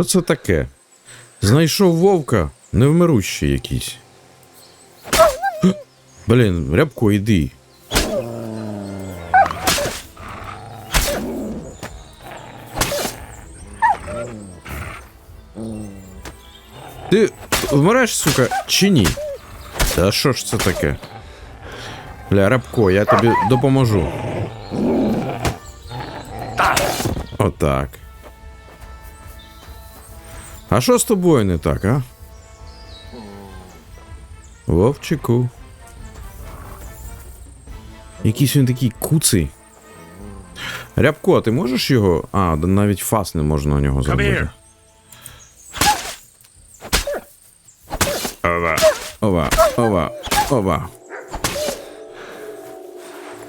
Що це таке? Знайшов вовка, невмирущий якийсь. Блін, рябко, іди. Ти вмреш, сука, чи ні? Та що ж це таке? Бля, рябко, я тобі допоможу. Отак. А що з тобою не так, а? Вовчику. Якийсь він такий куций. Рябко, а ти можеш його. А, да навіть фас не можна на нього зробити. here. Ова, ова, ова.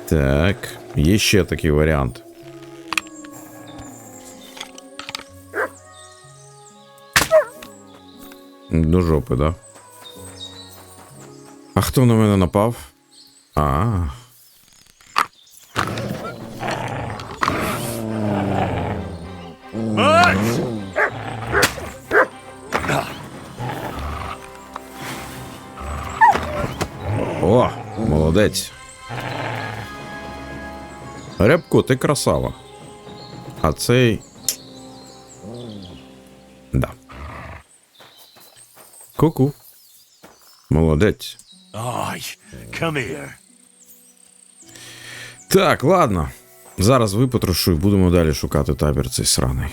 Так, є ще такий варіант. До жопи, да? А хто на мене напав? А. О, молодець. Рябко, ти красава. А цей. Да. Ку-ку. Молодець. Ай, come here. Так, ладно. Зараз випотрошую, будемо далі шукати табір цей сраний.